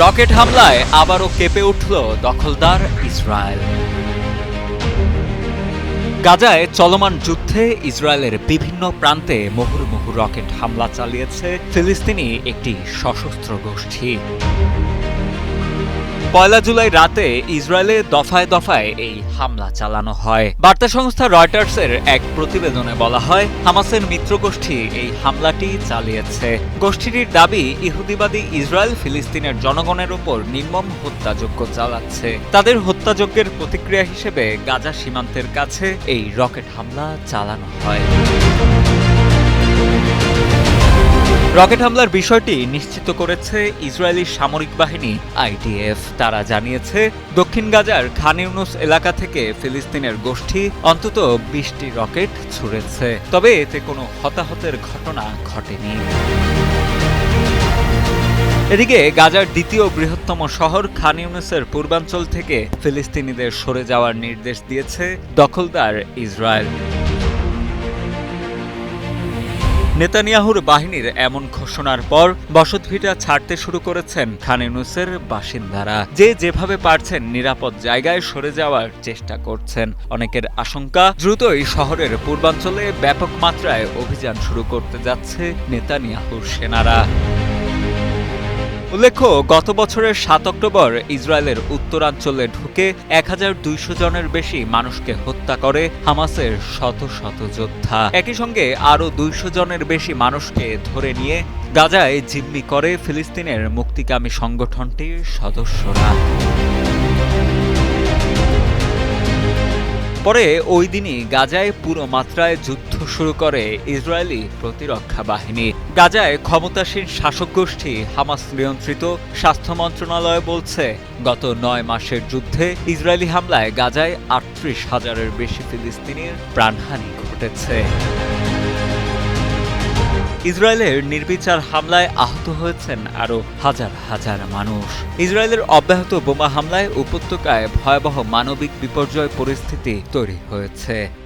Rocket হামলায় আবারও কেঁপে উঠল দখলদার ইসরায়েল। গাজায় চলমান যুদ্ধে ইসরায়েলের বিভিন্ন প্রান্তে মুহুর্মুহু রকেট হামলা চালিয়েছে ফিলিস্তিনি একটি সশস্ত্র গোষ্ঠী। পয়লা জুলাই রাতে ইসরায়েলে দফায় দফায় এই হামলা চালানো হয়। বার্তা সংস্থা রয়টার্সের এক প্রতিবেদনে বলা হয়, হামাসের মিত্রগোষ্ঠী এই হামলাটি চালিয়েছে। গোষ্ঠীটির দাবি, ইহুদিবাদী ইসরায়েল ফিলিস্তিনের জনগণের উপর নির্মম হত্যাযজ্ঞ চালাচ্ছে। তাদের হত্যাযজ্ঞের প্রতিক্রিয়া হিসেবে গাজা সীমান্তের কাছে এই রকেট হামলা চালানো হয়। রকেট হামলার বিষয়টি নিশ্চিত করেছে ইসরায়েলি সামরিক বাহিনী আইডিএফ তারা জানিয়েছে, দক্ষিণ গাজার খান ইউনুস এলাকা থেকে ফিলিস্তিনের গোষ্ঠী অন্তত বিশটি রকেট ছুড়েছে। তবে এতে কোনো হতাহতের ঘটনা ঘটেনি। এদিকে গাজার দ্বিতীয় বৃহত্তম শহর খান ইউনুসের পূর্বাঞ্চল থেকে ফিলিস্তিনিদের সরে যাওয়ার নির্দেশ দিয়েছে দখলদার ইসরায়েল। নেতানিয়াহুর বাহিনীর এমন ঘোষণার পর বসতভিটা ছাড়তে শুরু করেছেন খান ইউনুসের বাসিন্দারা। যে যেভাবে পারছেন নিরাপদ জায়গায় সরে যাওয়ার চেষ্টা করছেন। অনেকের আশঙ্কা, দ্রুতই শহরের পূর্বাঞ্চলে ব্যাপক মাত্রায় অভিযান শুরু করতে যাচ্ছে নেতানিয়াহুর সেনারা। উল্লেখ্য, গত বছরের সাত অক্টোবর ইসরায়েলের উত্তরাঞ্চলে ঢুকে এক হাজার দুইশো জনের বেশি মানুষকে হত্যা করে হামাসের শত শত যোদ্ধা। একই সঙ্গে আরও দুইশো জনের বেশি মানুষকে ধরে নিয়ে গাজায় জিম্মি করে ফিলিস্তিনের মুক্তিকামী সংগঠনটির সদস্যরা। পরে ওই দিনই গাজায় পুরো মাত্রায় যুদ্ধ শুরু করে ইসরায়েলি প্রতিরক্ষা বাহিনী। গাজায় ক্ষমতাসীন শাসক গোষ্ঠী হামাস নিয়ন্ত্রিত স্বাস্থ্য মন্ত্রণালয় বলছে, গত নয় মাসের যুদ্ধে ইসরায়েলি হামলায় গাজায় আটত্রিশ হাজারের বেশি ফিলিস্তিনির প্রাণহানি ঘটেছে। ইসরায়েলের নির্বিচার হামলায় আহত হয়েছেন আরও হাজার হাজার মানুষ। ইসরায়েলের অব্যাহত বোমা হামলায় উপত্যকায় ভয়াবহ মানবিক বিপর্যয় পরিস্থিতি তৈরি হয়েছে।